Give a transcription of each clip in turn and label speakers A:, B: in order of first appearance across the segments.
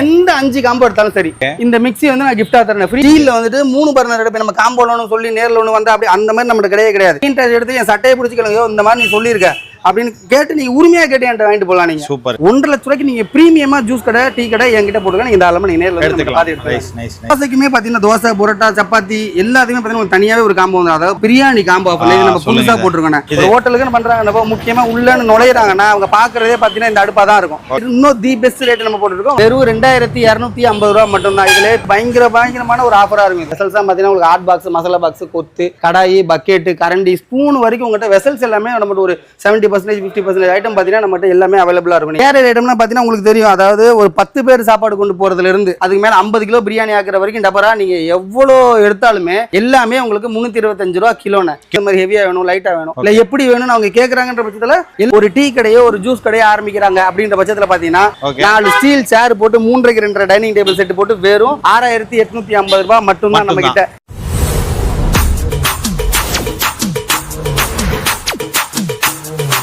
A: எந்த அஞ்சு காம்போ எடுத்தாலும் சரி இந்த மிக்ஸி வந்து நான் கிஃப்டா தரேன். ஃப்ரீல வந்துட்டு மூணு பர்னர் எடுப்பேன் நம்ம காம்போ லோன் சொல்லி நேர்ல ஒன்று வந்தா அப்படி அந்த மாதிரி நம்மளுக்கு கிடையவே கிடையாது. இன்ட்ரெஸ்ட் எடுத்து என் சட்டையை பிடிச்சிக்கலங்க இந்த மாதிரி நீ சொல்லியிருக்க. அப்படின்னு கேட்டு நீங்க உரிமையா கேட்டு என்கிட்ட வாங்கிட்டு போகலாம் நீங்க.
B: சூப்பர்.
A: ஒன்றரை லட்ச ரூபாய்க்கு நீங்க பிரீமியமா ஜூஸ் கடை டீ கடை என்கிட்ட போட்டுக்க நீங்க தாராளமா நீங்க நேர்ல
B: எடுத்துக்கலாம்.
A: தோசைக்குமே பாத்தீங்கன்னா தோசை புரோட்டா சப்பாத்தி எல்லாத்துக்குமே பாத்தீங்கன்னா தனியாவே ஒரு காம்போ வந்து அதாவது பிரியாணி காம்போ ஆஃபர்ல இது
B: ஆ,
A: நம்ம புதுசா
B: சொல்லுங்க.
A: போட்டிருக்கோம்
B: இது.
A: ஒரு ஹோட்டலுக்குன்னு பண்றாங்க முக்கியமா உள்ளன்னு நுழையிறாங்கன்னா அவங்க பாக்குறதே பாத்தீங்கன்னா இந்த அடுப்பா தான் இருக்கும். இன்னும் தி பெஸ்ட் ரேட் நம்ம போட்டுருக்கோம். வெறும் ரெண்டாயிரத்தி இரநூத்தி ஐம்பது ரூபா மட்டும் தான் இதுல பயங்கர பயங்கரமான ஒரு ஆஃபரா இருக்கும். வெசல்ஸ் பாத்தீங்கன்னா உங்களுக்கு ஹாட் பாக்ஸ் மசாலா பாக்ஸ் கொத்து கடாயி பக்கெட் கரண்டி ஸ்பூன் வரைக்கும் உங்கள்கிட்ட வெசல்ஸ் எல்லாமே நம்ம ஒரு seventy percentage fifty percentage item பாத்தீங்கன்னா நம்மகிட்ட எல்லாமே அவைலபிளா இருக்கும். வேற ஐட்டம்னா பாத்தீங்கன்னா உங்களுக்கு தெரியும். அதாவது ஒரு பத்து பேர் சாப்பாடு கொண்டு போறதுல இருந்து அதுக்கு மேல ஐம்பது கிலோ பிரியாணி ஆக்குற வரைக்கும் டபரா நீங்க எவ்வளோ எடுத்தாலுமே எல்லாமே உங்களுக்கு முன்னூத்தி இருபத்தஞ்சு ரூபா கிலோன்னு. இந்த மாதிரி ஹெவியா வேணும் லைட்டா வேணும். இல்ல எப்படி வேணும்னு அவங்க கேக்குறாங்கன்ற பட்சத்துல ஒரு டீ கடையோ ஒரு ஜூஸ் கடையோ ஆரம்பிக்கிறாங்க அப்படின்ற பட்சத்துல பாத்தீங்கன்னா
B: ஓகே
A: நாலு ஸ்டீல் சேர் போட்டு மூன்றரைக்கு ரெண்டரை டைனிங் டேபிள் செட் போட்டு வெறும் ஆறாயிரத்தி எட்நூத்தி ஐம்பது ரூபாய் மட்டும்தான் நம்ம கிட்ட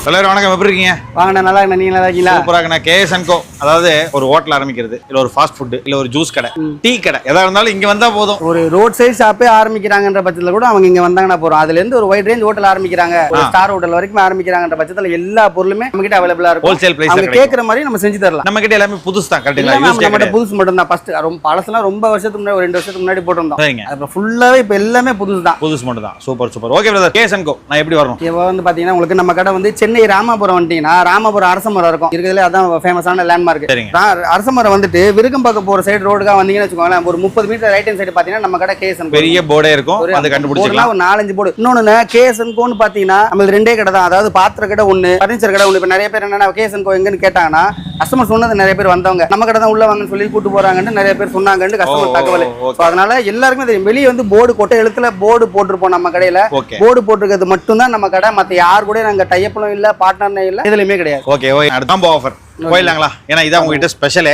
B: எல்லாரும் வணக்கம் எப்படி இருக்கீங்க?
A: வாங்கின நல்லா இருக்கேன், நீங்க நல்லா இருக்கீங்களா?
B: சூப்பராக கேஎஸ் அண்ட் கோ அதாவது ஒரு ஹோட்டல் ஆரம்பிக்கிறது இல்ல ஒரு ஃபாஸ்ட் ஃபுட் இல்ல ஒரு ஜூஸ் கடை. டீ கடை. எதா இருந்தாலும் இங்க வந்தா போதும்.
A: ஒரு ரோட் சைடு ஷாப்பே ஆரம்பிக்கிறாங்கன்ற பட்சத்துல கூட அவங்க இங்க வந்தாங்கன்னா போறோம். அதுல இருந்து ஒரு வைட் ரேஞ்ச் ஹோட்டல் ஆரம்பிக்கிறாங்க. ஒரு. ஸ்டார் ஹோட்டல் வரைக்கும் ஆரம்பிக்கிறாங்கன்ற பட்சத்துல எல்லா பொருளுமே நம்ம கிட்ட அவைலபிளா இருக்கும்
B: ஹோல்சேல்
A: அவங்க
B: பிரைஸ்
A: கேக்குற மாதிரி நம்ம செஞ்சு தரலாம்.
B: நம்ம கிட்ட எல்லாமே புதுசு தான் கரெக்டுங்களா
A: எல்லாமே
B: யூஸ் கிடையாது
A: புதுசு மட்டும் தான். ஃபர்ஸ்ட் ரொம்ப பழசுலாம் ரொம்ப வருஷத்துக்கு முன்னாடி ஒரு ரெண்டு வருஷத்துக்கு முன்னாடி போட்டிருந்தோம்.
B: சரிங்க.
A: அப்புறம் ஃபுல்லாவே இப்ப எல்லாமே புதுசு தான்.
B: புதுசு மட்டும் தான். Super super. Okay brother KS and co நான் எப்படி வரணும்?
A: இப்போ வந்து பாத்தீங்கன்னா உங்களுக்கு நம்ம கடை வந்து சென்னை ராமாபுரம் வந்துட்டீங்கன்னா ராமாபுரம் அரச மரம் இருக்கும். இருக்கிறதுல அதான் ஃபேமஸான லேண்ட்மார்க்
B: சரிங்க.
A: அரச மரம் வந்துட்டு விருகம்பாக்கம் போற சைடு ரோடுக்கா வந்தீங்கன்னு வச்சுக்கோங்களேன் ஒரு முப்பது மீட்டர் ரைட் ஹேண்ட் சைடு பாத்தீங்கன்னா நம்ம கடை கேசன்
B: பெரிய போர்டே இருக்கும். அதை கண்டுபிடிச்சிக்கலாம்.
A: ஒரு நாலஞ்சு போர்டு. இன்னொன்னு கேஎஸ்என் கோன்னு பாத்தீங்கன்னா நம்ம ரெண்டே கடை தான். அதாவது பாத்திர கடை ஒண்ணு பர்னிச்சர் கடை ஒண்ணு. இப்ப நிறைய பேர் என்னன்னா கேஎஸ்என் கோ எங்கன்னு கேட்டாங்கன்னா கஸ்டமர் சொன்னது நிறைய பேர் வந்தவங்க. நம்ம கடை தான் உள்ள வாங்கன்னு சொல்லி கூட்டு போறாங்கன்னு நிறைய பேர் சொன்னாங்கன்னு கஸ்டமர் தகவல். அதனால எல்லாருக்குமே தெரியும். வெளியே வந்து போர்டு கொட்டை எழுத்துல போர்டு போட்டிருப்போம் நம்ம கடையில. போர்டு போட்டிருக்கிறது மட்டும்தான் நம்ம கடை. மத்த யார் கூட நாங்க டையப்பலும் இல்ல பார்ட்னரும் இல்ல இதுலயுமே கிடையாது.
B: ஓகே அடுத்த ஆஃபர் போயிடலாங்களா? ஏன்னா இதான் உங்ககிட்ட ஸ்பெஷலே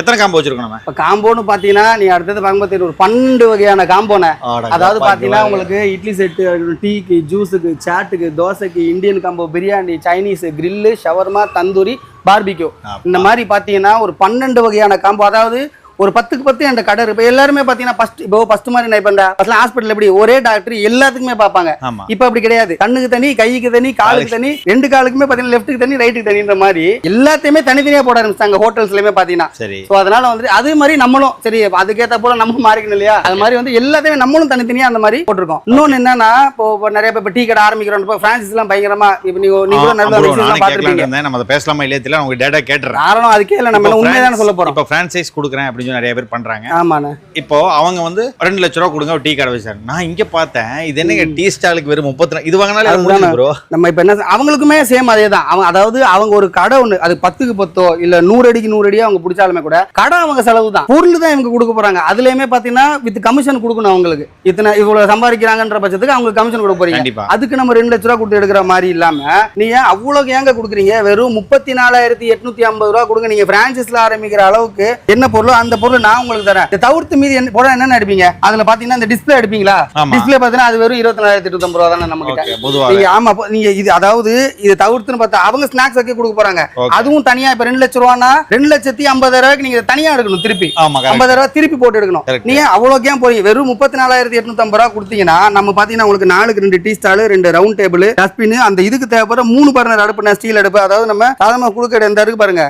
B: எத்தனை காம்போ வச்சிருக்கோம் நம்ம?
A: இப்ப காம்போன்னு பாத்தீங்கன்னா நீ அடுத்தது பார்க்கும்போது ஒரு பன்னெண்டு வகையான காம்போன அதாவது பாத்தீங்கன்னா உங்களுக்கு இட்லி செட்டு டீக்கு ஜூஸுக்கு சாட்டுக்கு தோசைக்கு Indian combo biryani Chinese grill shawarma tandoori barbecue. இந்த மாதிரி பாத்தீங்கன்னா ஒரு பன்னெண்டு வகையான காம்போ அதாவது ஒரு பத்துக்கு பத்து என்ற கடை இப்ப எல்லாருமே பாத்தீங்கன்னா ஃபர்ஸ்ட் இப்போ ஃபர்ஸ்ட் மாதிரி நான் இப்ப ஃபர்ஸ்ட்ல ஹாஸ்பிட்டல் எப்படி ஒரே டாக்டர் எல்லாத்துக்குமே பார்ப்பாங்க.
B: ஆமா.
A: இப்ப அப்படி கிடையாது. கண்ணுக்கு தனி கைக்கு தனி காலுக்கு தனி ரெண்டு காலுக்குமே பாத்தீங்கன்னா லெஃப்ட்டுக்கு தனி ரைட்டுக்கு தனின்ற மாதிரி எல்லாத்தையுமே தனித்தனியா போட ஆரம்பிச்சாங்க ஹோட்டல்ஸ்லயுமே பாத்தீங்கன்னா. ஸோ அதனால வந்து அதே மாதிரி நம்மளும் சரி அதுக்கேற்ற போல நம்ம மாறிக்கணும் இல்லையா? அது மாதிரி வந்து எல்லாத்தையுமே நம்மளும் தனித்தனியா அந்த மாதிரி போட்டிருக்கோம். இன்னொன்னு என்னன்னா இப்போ நிறைய பேர் இப்போ டீ கடை ஆரம்பிக்கிறோம். இப்போ பிரான்சிஸ் எல்லாம் பயங்கரமா இப்போ நீங்க நீங்க நல்ல பார்த்துருப்பீங்க.
B: நம்ம பேசலாமா இல்லையா தெரியல உங்க டேட்டா கேட்டுறேன்.
A: காரணம் அதுக்கே இல்லை நம்ம எல்லாம் உண்மைதானே சொல்ல போறோம்.
B: இப்போ ஃப்ரான்ச்சைஸ் கொடுக்குறேன் அப்படின்னு சொல்லி நிறைய பேர் பண்றாங்க.
A: ஆமாண்ணே.
B: இப்போ அவங்க வந்து ரெண்டு லட்ச ரூபா கொடுங்க டீ கடை வச்சாங்க நான் இங்க பார்த்தேன் இது என்னங்க டீ ஸ்டாலுக்கு வெறும் முப்பத்தி இது வாங்கினாலே. ப்ரோ
A: நம்ம இப்போ என்ன அவங்களுக்குமே சேம் அதே தான் அவங்க அதாவது அவங்க ஒரு கடை ஒன்று அது பத்துக்கு பத்தோ இல்ல நூறு அடிக்கு நூறு அடியோ அவங்க பிடிச்சாலுமே கூட கடை அவங்க செலவு தான் பொருள் தான் இவங்க கொடுக்க போறாங்க. அதுலயுமே பாத்தீங்கன்னா வித் கமிஷன் கொடுக்கணும் அவங்களுக்கு. இத்தனை இவ்வளவு சம்பாதிக்கிறாங்கன்ற பட்சத்துக்கு அவங்களுக்கு கமிஷன் கொடுக்க போறீங்க.
B: கண்டிப்பா.
A: அதுக்கு நம்ம ரெண்டு லட்ச ரூபா கொடுத்து எடுக்கிற மாதிரி இல்லாம நீங்க அவ்வளவு ஏங்க கொடுக்குறீங்க? வெறும் முப்பத்தி நாலாயிரத்தி எட்நூத்தி ஐம்பது ரூபா கொடுங்க. நீங்க பிரான்சிஸ்ல ஆரம்பிக்கிற அளவுக்கு என்ன பொருளோ அந்த பொருள் நான் உங்களுக்கு தரேன். இதை தவிர்த்து மீதி என்ன போட என்னென்ன எடுப்பீங்க? அதுல பாத்தீங்கன்னா இந்த டிஸ்பிளே எடுப்பீங்களா? டிஸ்பிளே பாத்தீங்கன்னா அது வெறும் இருபத்தி நாலாயிரத்தி எட்நூத்தி ரூபா தானே நம்ம கிட்ட நீங்க ஆமா நீங்க இது அதாவது இது தவிர்த்துன்னு பார்த்தா அவங்க ஸ்நாக்ஸ் வைக்க கொடுக்க போறாங்க. அதுவும் தனியா இப்ப ரெண்டு லட்ச ரூபானா ரெண்டு லட்சத்தி ஐம்பதாயிரம் ரூபாய்க்கு நீங்க தனியா எடுக்கணும் திருப்பி. ஐம்பதாயிரம் ரூபாய் திருப்பி போட்டு எடுக்கணும். நீங்க அவ்வளோக்கு போறீங்க? வெறும் முப்பத்தி நாலாயிரத்தி எட்நூத்தி ஐம்பது ரூபா கொடுத்தீங்கன்னா நம்ம பாத்தீங்கன்னா உங்களுக்கு நாலுக்கு ரெண்டு டீ ஸ்டால் ரெண்டு ரவுண்ட் டேபிள் டஸ்ட்பின் அந்த இதுக்கு தேவைப்படுற மூணு பர்னர் அடுப்பு ஸ்டீல் அடுப்பு அதாவது நம்ம சாதாரண கொடுக்க இந்த இருக்கு பாருங்க.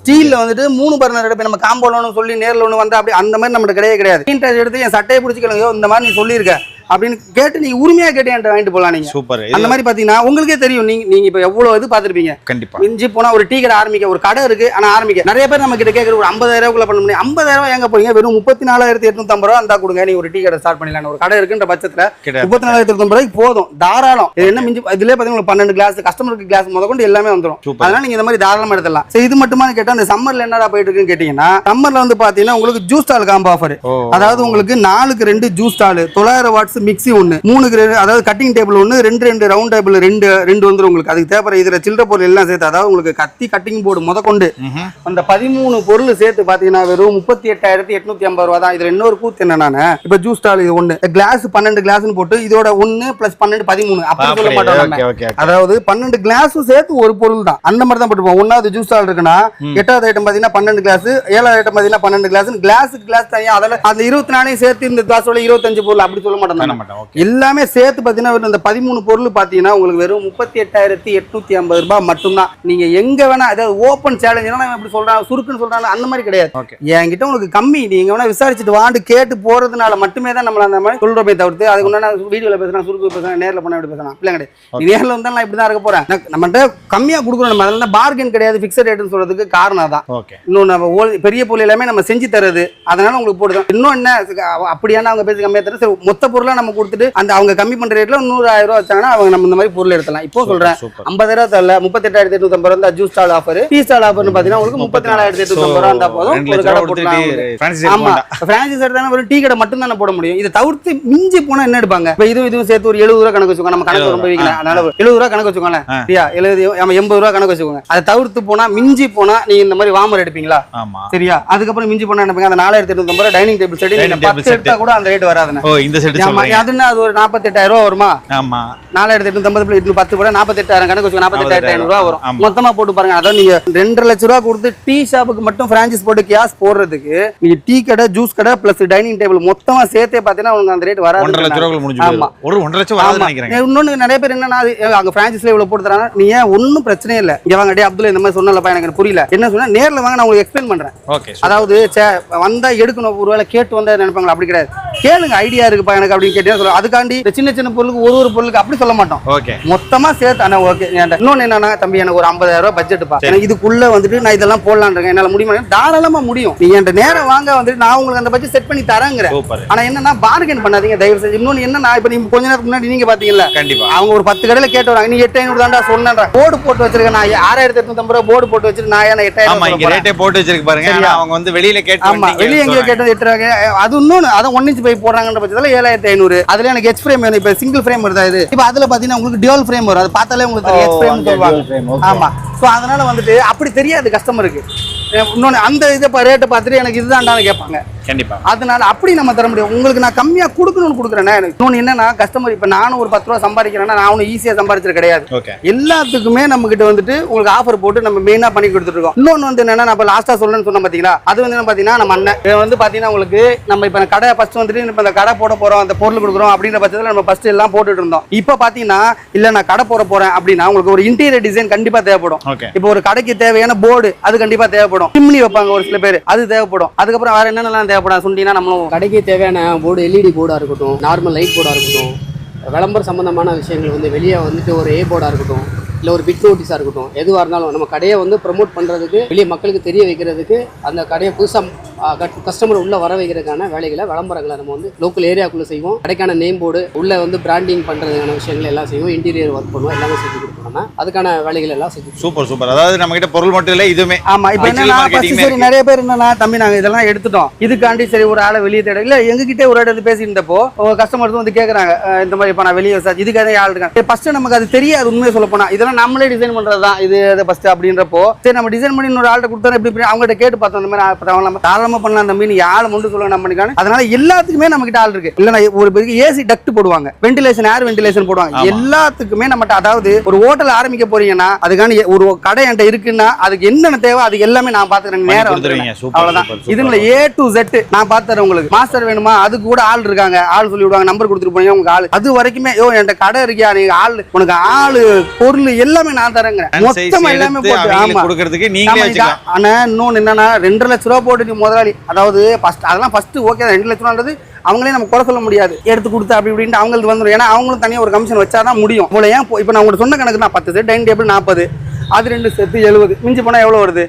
A: ஸ்டீல்ல வந்துட்டு மூணு பர்னர் அடுப்பு நம்ம காம்போ லோன் சொல்லி நேரில் ஒன்று வந்து அப்படி அந்த மாதிரி நம்மளுக்கு கிடையவே கிடையாது. இன்ட்ரெஸ்ட் எடுத்து என் சட்டையை பிடிச்சிக்கலங்க இந்த மாதிரி நீ சொல்லியிருக்கேன் அப்படின்னு கேட்டு நீங்க உரிமையா கேட்டு என்கிட்ட வாங்கிட்டு போகலாம் நீங்க
B: சூப்பர்
A: அந்த மாதிரி பாத்தீங்கன்னா உங்களுக்கே தெரியும். நீங்க நீங்க இப்ப எவ்வளவு இது பாத்திருப்பீங்க
B: கண்டிப்பா.
A: மிஞ்சி போனா ஒரு டீ கடை ஆரம்பிக்க ஒரு கடை இருக்கு ஆனா ஆரம்பிக்க. நிறைய பேர் நம்ம கிட்ட கேட்கற ஒரு ஐம்பதாயிரம் பண்ண முடியும். ஐம்பதாயிரம் ரூபாய் எங்க போறீங்க வெறும் முப்பத்தி நாலாயிரத்தி எட்நூத்தி ஐம்பது ரூபா இருந்தா கொடுங்க. நீ ஒரு டீ கடை ஸ்டார்ட் பண்ணிடலாம் ஒரு கடை இருக்குன்ற பட்சத்துல முப்பத்தி நாலாயிரத்தி எட்நூத்தி ரூபாய்க்கு போதும். தாராளம். இது என்ன மிஞ்சி இதுல பாத்தீங்கன்னா பன்னெண்டு கிளாஸ் கஸ்டமருக்கு கிளாஸ் முத கொண்டு எல்லாமே வந்துரும்.
B: சூப்பர்.
A: அதனால நீங்க இந்த மாதிரி தாராளமா எடுத்துடலாம். சரி இது மட்டுமா கேட்டா அந்த சம்மர்ல என்னடா போயிட்டு இருக்குன்னு கேட்டீங்கன்னா சம்மர்ல வந்து பாத்தீங்கன்னா உங்களுக்கு ஜூஸ் ஸ்டால் காம்போ ஆஃபர் அதாவது உங்களுக்கு நாலுக்கு ரெண்டு ஜூஸ் ஸ்டால் தொள்ளாயிரம் வாட்ஸ் மிக்ஸி ஒன்று ரெண்டு அதாவது கட்டிங் டேபிள் ஒன்று ரெண்டு ரெண்டு ரவுண்ட் டேபிள் ரெண்டு ரெண்டு வந்துடும் உங்களுக்கு. அதுக்கு தேவைப்படுற இதில் சில்லற பொருள் எல்லாம் சேர்த்து அதாவது உங்களுக்கு கத்தி கட்டிங் போர்டு முத கொண்டு. அந்த பதிமூணு பொருள் சேர்த்து பார்த்தீங்கன்னா வெறும் முப்பத்தி எட்டாயிரத்தி எட்நூத்தி ஐம்பது ரூபா தான். இதுல இன்னொரு கூத்து என்னன்னா இப்போ ஜூஸ் ஸ்டால் இது ஒன்று கிளாஸ் பன்னெண்டு கிளாஸ்னு போட்டு இதோட ஒன்று ப்ளஸ் பன்னெண்டு பதிமூணு. அப்படி சொல்ல மாட்டோம். அதாவது பன்னெண்டு கிளாஸும் சேர்த்து ஒரு பொருள் தான். அந்த மாதிரி தான் போட்டுப்போம். ஒன்னாவது ஜூஸ் ஸ்டால் இருக்குன்னா எட்டாவது ஐட்டம் பார்த்தீங்கன்னா பன்னெண்டு கிளாஸ் ஏழாவது ஐட்டம் பார்த்தீங்கன்னா பன்னெண்டு கிளாஸ் கிளாஸுக்கு கிளாஸ் தனியா அதில் அந்த இருபத்தி நாலையும் சேர்த்து இந்த கிளாஸோட இருபத்தஞ்சு பொருள். அப்படி சொல்ல மாட்டோம்
B: பண்ண
A: நம்ம.
B: மாட்டோம். ஓகே
A: எல்லாமே சேர்த்து பார்த்தீங்கன்னா இந்த பதிமூணு பொருள் பார்த்தீங்கன்னா உங்களுக்கு வெறும் முப்பத்தி எட்டாயிரத்தி எட்நூத்தி ஐம்பது ரூபாய் மட்டும்தான். நீங்க எங்க வேணா அதாவது ஓப்பன் சேலஞ்ச் நான் இப்படி சொல்றான் சுருக்குன்னு சொல்றாங்க அந்த மாதிரி கிடையாது. என்கிட்ட உங்களுக்கு கம்மி. நீங்க வேணா விசாரிச்சுட்டு வாண்டு கேட்டு போறதுனால மட்டுமே தான் நம்மள அந்த மாதிரி சொல்றோமே தவிர்த்து அதுக்கு முன்னாடி வீடியோல பேசுறேன் சுருக்கு பேசுறேன் நேர்ல பண்ண இப்படி பேசலாம். இல்லை கிடையாது. நேர்ல வந்தா நான் இப்படி தான் இருக்க போறேன். நம்மகிட்ட கம்மியா கொடுக்குறோம் நம்ம அதனால பார்கென் கிடையாது ஃபிக்ஸட் ரேட்னு சொல்றதுக்கு காரணம் தான் இன்னொன்று நம்ம பெரிய பொருள் எல்லாமே நம்ம செஞ்சு தர்றது அதனால உங்களுக்கு போடுறோம் இன்னும் என்ன அப்படியான அவங்க பேசி கம்மியாக தர சரி மொத்த பொருளா நம்ம கொடுத்துட்டு அந்த அவங்க கம்மி பண்ற ரேட்ல நூறு ஆயிரம் ரூபா வச்சாங்கன்னா அவங்க நம்ம இந்த மாதிரி பொருள் எடுக்கலாம் இப்போ சொல்றேன். ஐம்பதாயிரம் தரல முப்பத்தெட்டாயிரத்தி எட்நூத்தி ஐம்பது ரூபா juice stall offer tea stall ஆஃபர்னு பாத்தீங்கன்னா உங்களுக்கு முப்பத்தி நாலாயிரத்தி எட்நூத்தி ஐம்பது ரூபா இருந்தா போதும். ஒரு கடை போட்டுலாம் ஆமா. பிரான்சிஸ் எடுத்தாலும் வெறும் டீ கடை மட்டும் தானே போட முடியும். இதை தவிர்த்து மிஞ்சி போனா என்ன எடுப்பாங்க? இப்போ இதுவும் இதுவும் சேர்த்து ஒரு எழுபது ரூபா கணக்கு வச்சுக்கோங்க. நம்ம கணக்கு ரொம்ப வைக்கல. அதனால ஒரு எழுபது ரூபா கணக்கு வச்சுக்கோங்களேன். சரியா? எழுபது எண்பது ரூபா கணக்கு வச்சுக்கோங்க. அதை தவிர்த்து போனா மிஞ்சி போனா நீங்க இந்த மாதிரி வாமர் எடுப்பீங்களா? சரியா? அதுக்கப்புறம் மிஞ்சி போனா என்ன அந்த நாலாயிரத்தி எட்நூத்தி ஐம்பது டைனிங் டேபிள் செட் பத்து. எடுத்தா கூட அந்த ரேட் வராதுண்ணே
B: ஓ இந்த செட் சொல்றீங்க
A: அதுன்னா அது ஒரு நாற்பத்தெட்டாயிரம் ரூபா வருமா?
B: ஆமா.
A: நாலாயிரத்தி எட்நூத்தி எட்நூத்தி பத்து கூட நாற்பத்தெட்டாயிரம் கணக்கு வச்சுக்கோங்க. நாற்பத்தெட்டாயிரத்தி ஐநூறு ரூபா வரும். மொத்தமா போட்டு பாருங்க. அதாவது நீங்க ரெண்டரை லட்ச ரூபா கொடுத்து டீ ஷாப்புக்கு மட்டும் பிரான்சைஸ் போட்டு கேஸ் போடுறதுக்கு நீங்க டீ கடை ஜூஸ் கடை பிளஸ் டைனிங் டேபிள் மொத்தமா சேர்த்தே பாத்தீங்கன்னா உங்களுக்கு அந்த ரேட் வராது
B: ஒன்றரை லட்ச முடிஞ்சு
A: ஆமா.
B: போயிடும். ஒரு ஒன்றரை லட்சம் வராதுன்னு
A: ஆமா. இன்னொன்னு நிறைய பேர் என்னன்னா அங்க பிரான்சைஸ்ல இவ்வளவு போட்டு தராங்க நீ ஏன் ஒன்னும் பிரச்சனையே இல்ல. இங்க வாங்க டே அப்துல் இந்த மாதிரி சொன்னலப்பா எனக்கு புரியல. என்ன சொன்னா நேர்ல வாங்க நான் உங்களுக்கு எக்ஸ்பிளைன் பண்றேன். அதாவது வந்தா எடுக்கணும் ஒருவேளை கேட்டு வந்தா நினைப்பாங்களா? அப்படி கிடையாது. கேளுங்க ஐடியா இருக்குப்பா எனக்கு அப்படின்னு கேட்டீங்கன்னா சொல்லுவோம் அதுக்காண்டி சின்ன சின்ன பொருளுக்கு ஒரு ஒரு பொருளுக்கு அப்படி சொல்ல மாட்டோம்.
B: ஓகே
A: மொத்தமா சேர்த்து அண்ணா ஓகே இன்னொன்னு என்னன்னா தம்பி எனக்கு ஒரு 50000 ரூபாய் பட்ஜெட்டுப்பா எனக்கு இதுக்குள்ள வந்துட்டு நான் இதெல்லாம் போடலான்னு இருக்கேன். என்னால முடியுமா? தாராளமா முடியும். நீங்க என்கிட்ட நேரம் வாங்க வந்துட்டு நான் உங்களுக்கு அந்த பட்ஜெட் செட் பண்ணி தரேங்கிறேன்.
B: சூப்பர்
A: ஆனா என்னன்னா பார்கென் பண்ணாதீங்க தயவு செஞ்சு. இன்னொன்னு என்னன்னா இப்ப நீங்க கொஞ்ச நேரத்துக்கு முன்னாடி நீங்க பாத்தீங்கல்ல
B: கண்டிப்பா.
A: அவங்க ஒரு பத்து கடையில கேட்டு வராங்க. நீ எட்டு ஐநூறு தாண்டா சொன்னேன் போர்டு போட்டு வச்சிருக்கேன் நான் ஆறாயிரத்தி எட்நூத்தி ரூபா போர்டு போட்டு வச்சிருக்கேன் நான் ஏன் எட்டாயிரம்?
B: ரேட்டே போட்டு வச்சிருக்கு பாருங்க. ஆனா? அவங்க வந்து வெளியில கேட்டு
A: ஆமா வெளியே எங்கேயோ. கேட்டது எட்டுறாங்க அது இன்னொன்று அதை ஒன் இன்ச் போய் போடுறாங்கன்ற பட்சத்தில் ஏழாயிரத்தி ஐநூறு அதுல எனக்கு ஹெச் ஃப்ரேம் வேணும். இப்போ சிங்கிள் ஃப்ரேம் வருதா இது? இப்போ அதுல பாத்தீங்கன்னா உங்களுக்கு டியூல் ஃப்ரேம் வரும். அது பார்த்தாலே உங்களுக்கு ஃப்ரேம்
B: okay.
A: ஆமா. ஸோ அதனால வந்துட்டு அப்படி தெரியாது கஸ்டமருக்கு இன்னொன்று அந்த இதை ரேட்டை பார்த்துட்டு எனக்கு இதுதான்டான்னு கேட்பாங்க.
B: கண்டிப்பா.
A: அதனால அப்படி நம்ம தர முடியும். உங்களுக்கு நான் கம்மியா கொடுக்கணும்னு கொடுக்குறேன்னா எனக்கு. இன்னொன்று என்னன்னா கஸ்டமர் இப்போ நானும் ஒரு பத்து ரூபா சம்பாதிக்கிறேன்னா நான் ஒன்றும் ஈஸியாக சம்பாதிச்சது கிடையாது. எல்லாத்துக்குமே நம்ம கிட்ட வந்துட்டு உங்களுக்கு ஆஃபர் போட்டு நம்ம மெயினா பண்ணி கொடுத்துட்டு இருக்கோம் இன்னொன்னு வந்து என்னன்னா நான் லாஸ்டா சொல்றேன்னு சொன்னேன் பாத்தீங்களா? அது வந்து என்ன பாத்தீங்கன்னா நம்ம அண்ணன். வந்து பாத்தீங்கன்னா உங்களுக்கு நம்ம இப்ப கடை ஃபர்ஸ்ட் வந்துட்டு இப்ப இந்த கடை போட போறோம் அந்த பொருள் கொடுக்குறோம் அப்படின்ற பட்சத்துல நம்ம ஃபர்ஸ்ட் எல்லாம் போட்டுட்டு இருந்தோம். இப்போ பாத்தீங்கன்னா இல்ல நான் கடை போட போறேன் அப்படின்னா உங்களுக்கு ஒரு இன்டீரியர் டிசைன் கண்டிப்பா தேவைப்படும். இப்போ ஒரு கடைக்கு தேவையான போர்டு அது கண்டிப்பா தேவைப்படும். சிம்னி வைப்பாங்க ஒரு சில பேர். அது தேவைப்படும். அதுக்கப்புறம் வேற என்னென்னலாம் தேவைப்படும்? சொன்னீங்கன்னா நம்மளும்
C: கடைக்கு தேவையான போர்டு எல்இடி போர்டாக இருக்கட்டும் நார்மல் லைட் போர்டாக இருக்கட்டும் விளம்பர சம்பந்தமான விஷயங்கள் வந்து வெளியே வந்துட்டு ஒரு ஏ போர்டாக இருக்கட்டும் இல்லை ஒரு பிட் நோட்டீஸாக இருக்கட்டும் எதுவாக இருந்தாலும் நம்ம கடையை வந்து ப்ரமோட் பண்ணுறதுக்கு வெளியே மக்களுக்கு தெரிய வைக்கிறதுக்கு அந்த கடையை புதுசாக கஸ்டமர் உள்ளே வர வைக்கிறதுக்கான வேலைகளை விளம்பரங்களை நம்ம வந்து லோக்கல் ஏரியாக்குள்ளே செய்வோம். கடைக்கான நேம் போர்டு உள்ளே வந்து பிராண்டிங் பண்ணுறதுக்கான விஷயங்கள் எல்லாம் செய்வோம். இன்டீரியர் ஒர்க் பண்ணுவோம். எல்லாமே செஞ்சு கொடுப்போம் நம்ம. அதுக்கான வேலைகள் எல்லாம் செஞ்சு.
B: Super super. அதாவது நம்ம கிட்ட பொருள் மட்டும் இல்ல இதுவுமே.
A: ஆமா இப்போ என்னன்னா சரி. நிறைய பேர் என்னன்னா தம்பி நாங்க இதெல்லாம் எடுத்துட்டோம். இதுக்காண்டி சரி ஒரு ஆளை வெளியே தேட இல்ல எங்ககிட்ட ஒரு இடத்துல பேசிட்டு இருந்தப்போ கஸ்டமர்ஸ் வந்து கேக்குறாங்க இந்த மாதிரி இப்போ நான் வெளியே விசாரிச்சு இதுக்காக ஆள் இருக்காங்க. ஃபர்ஸ்ட் நமக்கு அது தெரியாது உண்மையை சொல்ல போனா. இதெல்லாம் நம்மளே டிசைன் பண்றது தான் இது ஃபர்ஸ்ட் அப்படின்றப்போ சரி நம்ம டிசைன் பண்ணி இன்னொரு ஆள்கிட்ட கொடுத்தா எப்படி அவங்ககிட்ட கேட்டு பார்த்தோம் இந்த மாதிரி அப்ப அவங்க நம்ம பண்ணலாம் தம்பி நீ ஆள் மட்டும் சொல்லுங்க நம்ம அதனால எல்லாத்துக்குமே நம்ம கிட்ட ஆள் இருக்கு. இல்லைன்னா ஒரு பேருக்கு ஏசி டக்ட் போடுவாங்க. வென்டிலேஷன் ஏர் வென்டிலேஷன் போடுவாங்க. எல்லாத்துக்குமே நம்மகிட்ட அதாவது ஒரு ஹோட்டல் ஆரம்பிக்க போறீங்கன்னா அதுக்கான ஒரு கடை என்கிட்ட இருக்குன்னா அதுக்கு என்னென்ன தேவை அது எல்லாமே நான் பாத்துக்கிறேன். நேரம் அவ்வளவுதான். இதுல ஏ டு Z நான் பாத்துறேன் உங்களுக்கு. மாஸ்டர் வேணுமா? அதுக்கு கூட ஆள் இருக்காங்க. ஆள் சொல்லி விடுவாங்க. நம்பர் கொடுத்துட்டு போனீங்க உங்களுக்கு ஆள். அது வரைக்குமே யோ என்கிட்ட கடை இருக்கியா நீங்க ஆள் உனக்கு ஆளு பொருள் எல்லாமே நான்
B: size
A: மொத்தமா எல்லாமே போட்டு ஆமா.
B: கொடுக்கறதுக்கு
A: இதா- ஆனா இன்னொன்னு என்னன்னா ரெண்டு லட்ச ரூபா போட்டு நீ முதலாளி அதாவது ஃபஸ்ட் அதெல்லாம் ஃபஸ்ட்டு ஓகே தான். ரெண்டு லட்ச ரூபான்றது அவங்களே நம்ம குறை சொல்ல முடியாது. எடுத்து கொடுத்து அப்படி இப்படின்ட்டு அவங்களுக்கு வந்துடும் ஏன்னா அவங்களும் தனியாக ஒரு கமிஷன் வச்சா தான் முடியும். இவ்வளோ ஏன் இப்போ நான் உங்களுக்கு சொன்ன கணக்கு நான் பத்து செட் டைனிங் டேபிள் நாற்பது அது ரெண்டு சேர்த்து எழுபது. மிஞ்சி போனா எவ்வளவு வருது?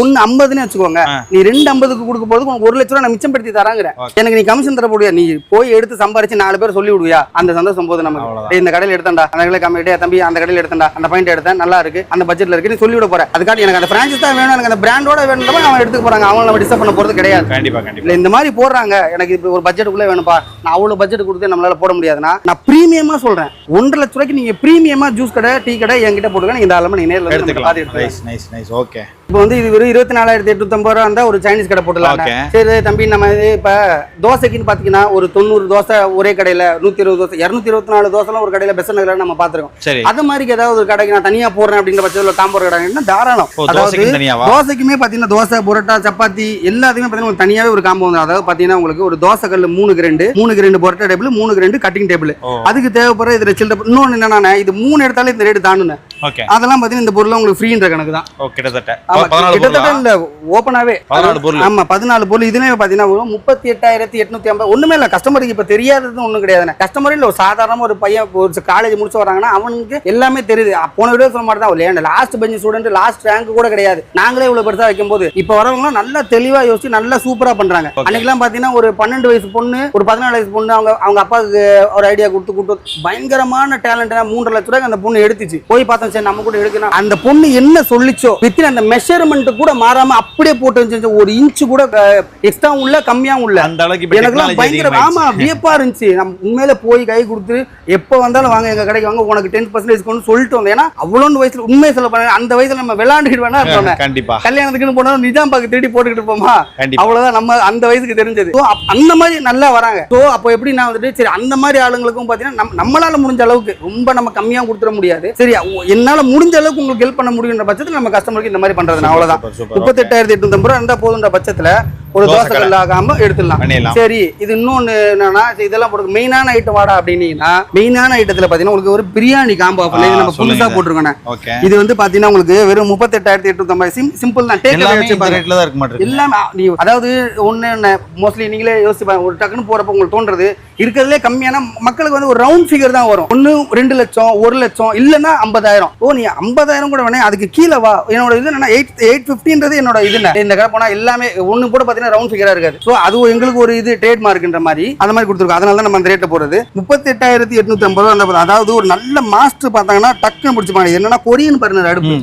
A: ஒண்ணு ஐம்பதுன்னு வச்சுக்கோங்க. நீ ரெண்டு ஐம்பதுக்கு கொடுக்க போது உனக்கு ஒரு லட்ச ரூபா நான் மிச்சப்படுத்தி தராங்கிற.
B: Okay.
A: எனக்கு நீ கமிஷன் தர முடியாது நீ போய் எடுத்து சம்பாரிச்சு நாலு பேர் சொல்லி விடுவியா? அந்த சந்தோஷம் போது நமக்கு. இந்த கடையில் எடுத்தேன்டா. அந்த கடையில் கம்மி டேய், தம்பி அந்த கடையில் எடுத்தேன்டா. அந்த பாயிண்ட் எடுத்தேன். நல்லா இருக்கு. அந்த பட்ஜெட்ல இருக்கு. நீ சொல்லி விட போற. அதுக்காக எனக்கு அந்த பிரான்ச்சஸ் தான் வேணும். எனக்கு அந்த பிராண்டோட வேணும் அவன் எடுத்துக்க போறாங்க. அவங்க நம்ம டிஸ்டர்ப் பண்ண போறது கிடையாது.
B: கண்டிப்பா கண்டிப்பா.
A: இந்த மாதிரி போடுறாங்க. எனக்கு இப்ப ஒரு பட்ஜெட்டுக்குள்ளே வேணும்ப்பா. நான் அவ்வளவு பட்ஜெட் கொடுத்து நம்மளால போட முடியாதுன்னா நான் பிரீமியமா சொல்றேன். ஒன்றரை லட்ச ரூபாய்க்கு நீங்க பிரீமியமா ஜூஸ் கடை டீ கடை என்கிட்ட போட்டுக்க நீங்க தாராளமா நீங்க நேரில்
B: எடுத்துக்கலாம். நைஸ் நைஸ் நைஸ் ஓகே
A: இப்போ வந்து இது வெறும் இருபத்தி நாலாயிரத்தி எட்நூத்தம்பது ரூபா இருந்தா ஒரு சைனீஸ் கடை போட்டுலாம். சரி தம்பி நம்ம இது இப்ப தோசைக்குன்னு பாத்தீங்கன்னா ஒரு தொண்ணூறு தோசை ஒரே கடையில நூத்தி இருபது தோசை இருநூத்தி இருபத்தி நாலு தோசைலாம் ஒரு கடையில பெசன் நகரில் நம்ம பாத்துருக்கோம்.
B: சரி.
A: அது மாதிரி ஏதாவது ஒரு கடைக்கு நான் தனியா போடுறேன் அப்படின்ற பட்சத்தில் காம்போ கடைன்னா தாராளம். அதாவது தோசைக்குமே பாத்தீங்கன்னா தோசை புரோட்டா சப்பாத்தி எல்லாத்துக்குமே பாத்தீங்கன்னா உங்களுக்கு தனியாவே ஒரு காம்போ வந்து அதாவது பாத்தீங்கன்னா உங்களுக்கு ஒரு தோசை கல்லு மூணுக்கு ரெண்டு மூணுக்கு ரெண்டு புரோட்டா டேபிள் மூணுக்கு ரெண்டு கட்டிங் டேபிள் அதுக்கு தேவைப்படுற இதுல சில்லற இன்னொன்னு என்னன்னா இது மூணு எடுத்தாலே இந்த ரேட்டு தாண்டுனேன் அதெல்லாம் பாத்தீங்கன்னா இந்த பொருள் உங்களுக்கு ஃப்ரீன்ற கணக்கு தான்.
B: கிட்டத்தட்ட.
A: கிட்டத்தட்ட இந்த ஓப்பனாவே ஆமா பதினாலு பொருள். இதுலயே பாத்தீங்கன்னா ஒரு முப்பத்தி எட்டாயிரத்தி எட்நூத்தி ஐம்பது. ஒண்ணுமே இல்ல. கஸ்டமருக்கு இப்ப தெரியாதது ஒண்ணும் கிடையாதுண்ணே. கஸ்டமர் இல்ல ஒரு சாதாரண ஒரு பையன் ஒரு காலேஜ் முடிச்சு வராங்கன்னா அவனுக்கு எல்லாமே தெரியுது. போன வீடியோ சொல்ல மாதிரி தான் last bench student last rank கூட கிடையாது. நாங்களே இவ்வளவு பெருசா வைக்கும் போது இப்ப வரவங்க நல்லா தெளிவா யோசிச்சு நல்லா சூப்பரா பண்றாங்க.
B: Okay.
A: அன்னைக்கெல்லாம் பாத்தீங்கன்னா ஒரு பன்னெண்டு வயசு பொண்ணு ஒரு பதினாலு வயசு பொண்ணு அவங்க அவங்க அப்பாவுக்கு ஒரு ஐடியா கொடுத்து கொடுத்து பயங்கரமான டேலண்ட் மூன்றரை லட்ச ரூபாய்க்கு அந்த பொண்ணு எடுத்துச்சு. போய் பார்த்தோம் சரி நம்ம கூட எடுக்கணும். அந்த பொண்ணு என்ன சொல்லிச்சோ வித்தின் அந்த மெஷர்மெண்ட் கூட மாறாம அப்படியே போட்டு ஒரு இன்ச்சு கூட எக்ஸ்ட்ரா உள்ள கம்மியா உள்ள
B: அந்த அளவுக்கு
A: எனக்குலாம் பயங்கர ஆமா வியப்பா இருந்துச்சு. நம்ம உண்மையில போய் கை கொடுத்து எப்ப வந்தாலும் வாங்க எங்க கடைக்கு வாங்க உனக்கு டென் பர்சன்டேஜ் கொண்டு சொல்லிட்டு வந்தேன். ஏன்னா அவ்வளோன்னு வயசுல உண்மையை சொல்ல போறேன் அந்த வயசுல நம்ம விளையாண்டுக்கிட்டு வேணா
B: கண்டிப்பா.
A: கல்யாணத்துக்குன்னு போனா நிஜாம் பாக்கு தேடி போட்டுக்கிட்டு
B: கண்டிப்பா.
A: அவ்வளவுதான் நம்ம அந்த வயசுக்கு தெரிஞ்சது. அந்த மாதிரி நல்லா வராங்க. ஸோ அப்போ எப்படி நான் வந்துட்டு சரி அந்த மாதிரி ஆளுங்களுக்கும் பார்த்தீங்கன்னா நம்ம நம்மளால முடிஞ்ச அளவுக்கு ரொம்ப நம்ம கம்மியா கொடுத்துட முடியாது. சரி என்னால முடிஞ்ச அளவுக்கு உங்களுக்கு ஹெல்ப் பண்ண முடியுன்ற பட்சத்தில் நம்ம கஸ்டமருக்கு இந்த மாதிரி பண்றது அவ்வளவுதான்.
B: சூப்பர் சூப்பர்
A: முப்பத்தெட்டாயிரத்தி எட்நூத்தம்பது ரூபா இருந்தா போதுன்ற பட்சத்துல. ஒரு
B: தோசை கல்.
A: ஆகாம எடுத்துடலாம். சரி இது இன்னொன்னு என்னன்னா இதெல்லாம் போட்டு மெயினான ஐட்டம் வாடா அப்படின்னீங்கன்னா மெயினான ஐட்டத்துல பாத்தீங்கன்னா உங்களுக்கு ஒரு பிரியாணி காம்போ ஆஃபர்
B: ஆ,
A: நம்ம புதுசா
B: இது.
A: போட்டிருக்கோம் இது வந்து பாத்தீங்கன்னா உங்களுக்கு வெறும் முப்பத்தெட்டாயிரத்தி எட்நூத்தம்பது சிம் சிம்பிள் தான். டேக்
B: ரேட்ல தான் இருக்க மாட்டேங்குது.
A: எல்லாமே நீ அதாவது ஒன்று மோஸ்ட்லி நீங்களே யோசிச்சு ஒரு டக்குன்னு போறப்ப உங்களுக்கு தோன்றது இருக்கிறதுலே கம்மியான மக்களுக்கு வந்து ஒரு ரவுண்ட் ஃபிகர் தான் வரும். ஒன்று ரெண்டு லட்சம் ஒரு லட்சம் இல்லைன்னா ஐம்பதாயிரம். ஓ நீ ஐம்பதாயிரம் கூட வேணே அதுக்கு கீழே வா. என்னோட இது என்னன்னா எயிட் எயிட் ஃபிஃப்டின்றது என்னோட இது என்ன? இந்த கடை போனால் எல்லாமே ஒன்று கூட பார்த்தீங்கன்னா ரவுண்ட் ஃபிகரா இருக்காது. ஸோ அது எங்களுக்கு ஒரு இது ட்ரேட் மார்க்ன்ற மாதிரி. அந்த மாதிரி கொடுத்துருக்கோம். அதனால தான் நம்ம அந்த ரேட்டை போடுறது. முப்பத்தி எட்டாயிரத்தி எட்நூத்தி ஐம்பது ரூபா அந்த அதாவது ஒரு நல்ல மாஸ்டர் பார்த்தாங்கன்னா டக்குன்னு பிடிச்சிப்பாங்க என்னன்னா கொரியன் பர்னர் அடுப்பு.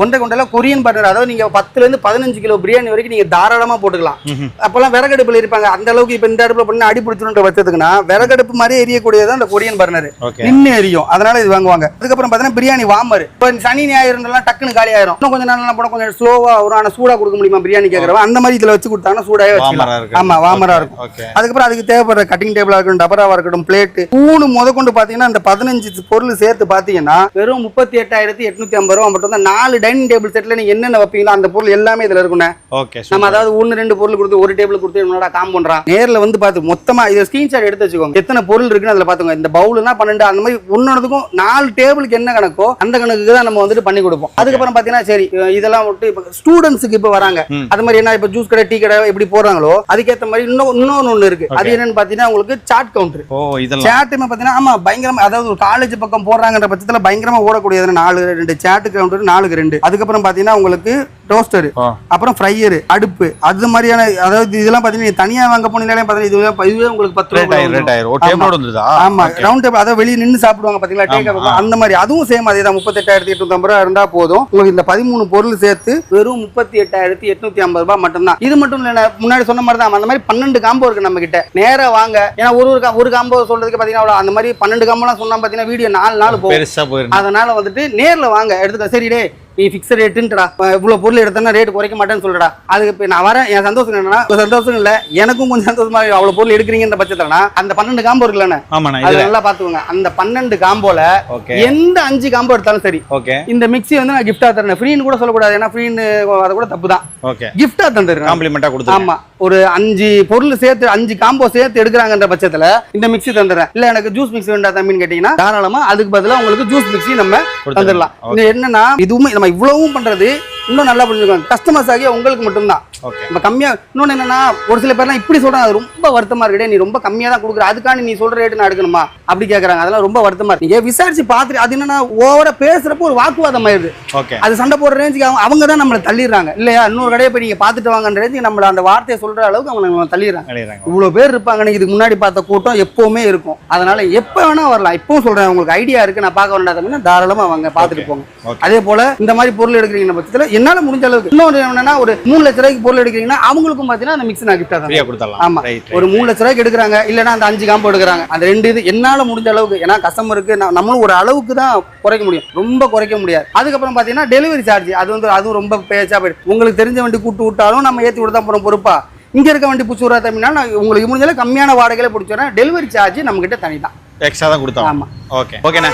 A: கொண்டை கொண்டையில கொரியன் பர்னர் அதாவது நீங்க பத்துல இருந்து பதினஞ்சு கிலோ பிரியாணி வரைக்கும் நீங்க தாராளமா போட்டுக்கலாம். அப்பெல்லாம் விறகடுப்புல இருப்பாங்க. அந்த அளவுக்கு இப்ப இந்த அடுப்புல பண்ணி அடி பிடிச்சிருன்ற பட்சத்துக்குன்னா விறகடுப்பு மாதிரி எரியக்கூடியது அந்த கொரியன் பர்னர் நின்று எரியும். அதனால இது வாங்குவாங்க. அதுக்கப்புறம் பாத்தீங்கன்னா பிரியாணி வாமர். இப்ப சனி ஞாயிறு இருந்தெல்லாம் டக்குன்னு காலி ஆயிரும் இன்னும் கொஞ்சம் நாள் போனா கொஞ்சம் ஸ்லோவா ஒரு ஆனா சூடா கொடுக்க முடியுமா பிரியாணி கேக்குறவங்க அந்த மாதிரி இதுல வச்சு கொடுத்தாங்கன்னா சூடாவே வச்சுக்கலாம். ஆமா வாமரா இருக்கும். அதுக்கப்புறம் அதுக்கு தேவைப்படுற கட்டிங் டேபிளா இருக்கட்டும் டபராவா இருக்கட்டும் பிளேட் மூணு முத கொண்டு பாத்தீங்கன்னா இந்த பதினஞ்சு பொருள் சேர்த்து பாத்தீங்கன்னா வெறும் முப்பத்தி எட்டாயிரத்தி எட்நூத்தி ஐம்பது ரூபா மட்டும் தான் நாலு டைனிங் டேபிள் செட்ல நீங்க என்னென்ன வைப்பீங்களோ அந்த பொருள் எல்லாமே இதுல இருக்குண்ணே
B: ஓகே
A: நம்ம அதாவது ஒன்னு ரெண்டு பொருள் கொடுத்து ஒரு டேபிள் கொடுத்து என்னடா காம் பண்றான் நேர்ல வந்து பார்த்து மொத்தமா இதை ஸ்கிரீன்ஷாட் எடுத்து வச்சுக்கோங்க. எத்தனை பொருள் இருக்குன்னு அதுல பாத்துங்க இந்த பவுல்னா பன்னெண்டு அந்த மாதிரி ஒன்னொன்னுக்கும் நாலு டேபிளுக்கு என்ன கணக்கோ அந்த கணக்குக்கு தான் நம்ம வந்துட்டு பண்ணி கொடுப்போம். அதுக்கப்புறம் பாத்தீங்கன்னா சரி இதெல்லாம் விட்டு இப்போ ஸ்டூடெண்ட்ஸுக்கு இப்போ வராங்க. அது மாதிரி என்ன இப்போ ஜூஸ் கடை டீ கடை எப்படி போடுறாங்களோ அதுக்கேற்ற மாதிரி இன்னும் இன்னொன்னு ஒன்று இருக்கு. அது என்னன்னு உங்களுக்கு சாட் கவுண்டர்
B: ஓ இதெல்லாம்.
A: சேட்டுமே பார்த்தீங்கன்னா ஆமா பயங்கரமா அதாவது ஒரு காலேஜ் பக்கம் போடுறாங்கன்ற பட்சத்துல பயங்கரமா ஓடக்கூடியது நாலு ரெண்டு சேட்டு கவுண்டர் நாலுக்கு ரெண்டு. அதுக்கப்புறம் பாத்தீங்கன்னா உங்களுக்கு டோஸ்டர் அப்புறம் ஃப்ரையர் அடுப்பு. அது மாதிரியான அதாவது இதெல்லாம் பாத்தீங்கன்னா நீங்க தனியா வாங்க போனீங்களே பாத்தீங்கன்னா இதுவே இதுவே உங்களுக்கு பத்து ஆமா. ரவுண்ட் டேபிள் அதாவது வெளியே நின்னு சாப்பிடுவாங்க டேக்
B: ஆமா.
A: அந்த மாதிரி. அதுவும் சேம் அதே தான். முப்பத்தெட்டாயிரத்தி எட்நூத்தி ரூபா இருந்தா போதும். உங்களுக்கு இந்த பதிமூணு பொருள் சேர்த்து வெறும் முப்பத்தி எட்டாயிரத்தி எட்நூத்தி ஐம்பது ரூபாய் மட்டும்தான். இது மட்டும் நான் முன்னாடி சொன்ன மாதிரி தான். அந்த மாதிரி பன்னெண்டு காம்போ இருக்கு நம்ம கிட்ட நேரா வாங்க. ஏன்னா ஒரு ஒரு ஒரு காம்போ சொல்றதுக்கு பாத்தீங்கன்னா அந்த மாதிரி பன்னெண்டு காம்போலாம் சொன்னா பாத்தீங்கன்னா வீடியோ நாலு நாள் போகும். அதனால வந்துட்டு நேர்ல வாங்க. எடுத்துக்க. சரி டே நீ ஃபிக்ஸட் ரேட்டுன்றா இவ்வளவு பொருள் எடுத்தனா ரேட் குறைக்க மாட்டேன்னு சொல்றடா அதுக்கு இப்ப நான் வரேன். என் சந்தோஷம் என்னன்னா ஒரு சந்தோஷம் இல்ல. எனக்கும் கொஞ்சம் சந்தோஷமா. அவ்வளவு பொருள் எடுக்கிறீங்கன்ற பட்சத்துலனா அந்த பன்னெண்டு காம்போ இருக்குல்லண்ணே அது நல்லா பாத்துக்கோங்க அந்த பன்னெண்டு காம்போல எந்த அஞ்சு காம்போ எடுத்தாலும் சரி.
B: ஓகே.
A: இந்த மிக்ஸி வந்து நான் கிஃப்டா தரேன். ஃப்ரீன்னு கூட சொல்லக்கூடாது. ஏன்னா ஃப்ரீன்னு அது கூட தப்பு தான்.
B: ஓகே.
A: கிஃப்டா தந்துடுறேன்.
B: காம்ப்ளிமெண்டா கொடுத்துருங்க.
A: ஆமா. ஒரு அஞ்சு பொருள் சேர்த்து அஞ்சு காம்போ சேர்த்து எடுக்கிறாங்கன்ற பட்சத்துல இந்த மிக்ஸி தந்துடுறேன். இல்ல எனக்கு ஜூஸ் மிக்ஸி வேண்டாம் தம்பின்னு கேட்டீங்கன்னா தாராளமா அதுக்கு பதிலா உங்களுக்கு ஜூஸ் மிக்ஸி நம்ம தந்துடலாம். இது என்னன்னா இதுவுமே நம்ம இவ்வளவும் பண்றது இன்னும் நல்லா புரிஞ்சுக்கோங்க. கஸ்டமர்ஸ் ஆகிய உங்களுக்கு மட்டும்தான்.
B: ஓகே
A: இப்போ கம்மியா இன்னொன்று என்னன்னா ஒரு சில பேர்லாம் இப்படி சொல்றாங்க அது ரொம்ப வருத்தமா இருக்குடே நீ ரொம்ப கம்மியா தான் கொடுக்குற அதுக்காண்டி நீ சொல்ற ரேட்டு நான் எடுக்கணுமா? அப்படி கேக்குறாங்க. அதெல்லாம் ரொம்ப வருத்தமா இருக்கு. நீங்க விசாரிச்சு பார்த்துட்டு அது என்னன்னா ஓவரா பேசுறப்போ ஒரு வாக்குவாதம் ஆயிருது
B: ஓகே
A: அது சண்டை போடுற ரேஞ்சுக்கு அவங்க அவங்க தான் நம்மளை தள்ளிடுறாங்க. இல்லையா? இன்னொரு கடையை போய் நீங்க பார்த்துட்டு வாங்கன்ற ரேஞ்சுக்கு நம்மள அந்த வார்த்தையை சொல்ற அளவுக்கு அவங்க நம்மளை தள்ளிடுறாங்க. இவ்வளவு பேர் இருப்பாங்க. இதுக்கு முன்னாடி பார்த்த கூட்டம் எப்பவுமே இருக்கும். அதனால எப்ப வேணா வரலாம். இப்பவும் சொல்றேன் உங்களுக்கு ஐடியா இருக்கு. நான் பார்க்க வேண்டாம். அப்படின்னா தாராளமா வாங்க பார்த்துட்டு போங்க. அதே போல இந்த மாதிரி பொருள் எடுக்கிறீங்க பட்சத்துல என்னால முடிஞ்ச அளவுக்கு. இன்னொரு என்னன்னா ஒரு மூணு லட்ச ரூபாய்க்கு பொருள் எடுக்கிறீங்கன்னா அவங்களுக்கும் பாத்தீங்கன்னா அந்த மிக்ஸ் நான் கிஃப்டா தான்
B: ஃப்ரீயா கொடுத்துடலாம்.
A: ஆமா. ஒரு மூணு லட்ச ரூபாய்க்கு எடுக்கிறாங்க இல்லைன்னா அந்த அஞ்சு காம்பு எடுக்கிறாங்க. அந்த ரெண்டு இது என்னால முடிஞ்ச அளவுக்கு ஏன்னா கஸ்டமருக்கு நம்மளும் ஒரு அளவுக்கு தான் குறைக்க முடியும். ரொம்ப குறைக்க முடியாது. அதுக்கப்புறம் பாத்தீங்கன்னா டெலிவரி சார்ஜ் அது வந்து அதுவும் ரொம்ப பேச்சா போயிடுது உங்களுக்கு தெரிஞ்ச வண்டி கூட்டு விட்டாலும் நம்ம ஏத்தி விட தான் போறோம் பொறுப்பா. இங்க இருக்க வண்டி புச்சூரா தமிழ்னா நான் உங்களுக்கு முடிஞ்ச அளவுக்கு கம்மியான வாடகையில பிடிச்சோன்னா டெலிவரி சார்ஜ் நம்ம கிட்ட தனி தான்
B: எக்ஸ்ட்ரா தான் கொடுத்தாங்க
A: ஆமா.
B: ஓகே ஓகேண்ணே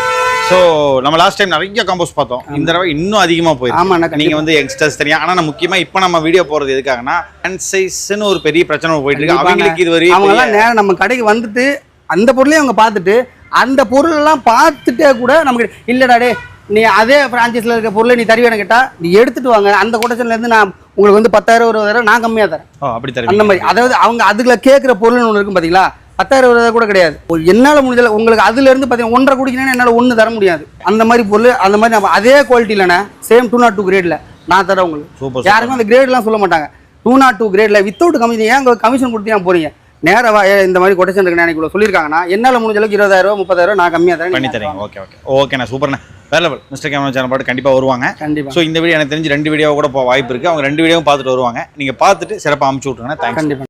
B: ஸோ நம்ம லாஸ்ட் டைம் நிறைய காம்போஸ் பார்த்தோம். இந்த தடவை இன்னும் அதிகமா போயிருக்கு
A: ஆமாண்ணா
B: நீங்க வந்து யங்ஸ்டர்ஸ் தெரியும். ஆனா நான் முக்கியமா இப்போ நம்ம வீடியோ போறது எதுக்காகனா ஹேண்ட் சைஸ்னு ஒரு பெரிய பிரச்சனை போயிட்டு இருக்கு. அவங்களுக்கு இது வரையும்
A: எல்லாம் நேரம் நம்ம கடைக்கு வந்துட்டு அந்த பொருளையும் அவங்க பார்த்துட்டு அந்த பொருள் எல்லாம் பார்த்துட்டே கூட நமக்கு இல்லடா டே நீ அதே பிரான்ச்சைஸ்ல இருக்க பொருளை நீ தருவேன்னு கேட்டா நீ எடுத்துட்டு வாங்க. அந்த கொட்டேஷன்ல இருந்து நான் உங்களுக்கு வந்து பத்தாயிரம் இருபதாயிரம் நான் கம்மியா தரேன்.
B: அப்படி
A: அந்த
B: தருவீங்க.
A: மாதிரி. அதாவது அவங்க அதுல கேட்குற பொருள்னு ஒன்று இருக்கும் பாத்தீங்களா? பத்தாயிரம் இருபதாயிரம் கூட கிடையாது. என்னால முடிஞ்சல உங்களுக்கு அதுல இருந்து பாத்தீங்கன்னா ஒன்றரை குடிக்கணும்னா என்னால ஒன்று தர முடியாது. அந்த மாதிரி பொருள் அந்த மாதிரி நம்ம அதே குவாலிட்டியிலண்ணே சேம் டூ நாட் டூ கிரேட்ல நான் தரேன் உங்களுக்கு.
B: சூப்பர்
A: யாருக்கும் அந்த கிரேட்லாம் சொல்ல மாட்டாங்க. டூ நாட் டூ கிரேட்ல வித்தவுட் கமிஷன் ஏன் அங்கே கமிஷன் கொடுத்து ஏன் போறீங்க? நேரா வா ஏன் இந்த மாதிரி கொட்டேஷன் இருக்கு இவ்வளோ சொல்லியிருக்காங்கன்னா என்னால் முடிஞ்ச அளவுக்கு இருபதாயிரம் ரூபா முப்பதாயிரம் ரூபா நான் கம்மியாக தரேன்
B: பண்ணி தரீங்க. ஓகே ஓகே ஓகேண்ணா சூப்பர்ண்ணே லெவல் மிஸ்டர் கேமரா சேனல் பாட்டு கண்டிப்பா வருவாங்க.
A: கண்டிப்பா.
B: ஸோ இந்த வீடியோ எனக்கு தெரிஞ்சு ரெண்டு வீடியோ கூட வாய்ப்பு இருக்கு. அவங்க ரெண்டு வீடியோவும் பார்த்துட்டு வருவாங்க. நீங்க பார்த்துட்டு சிறப்பாக அமுச்சு விட்ருங்க தேங்க்ஸ்
A: கண்டிப்பா.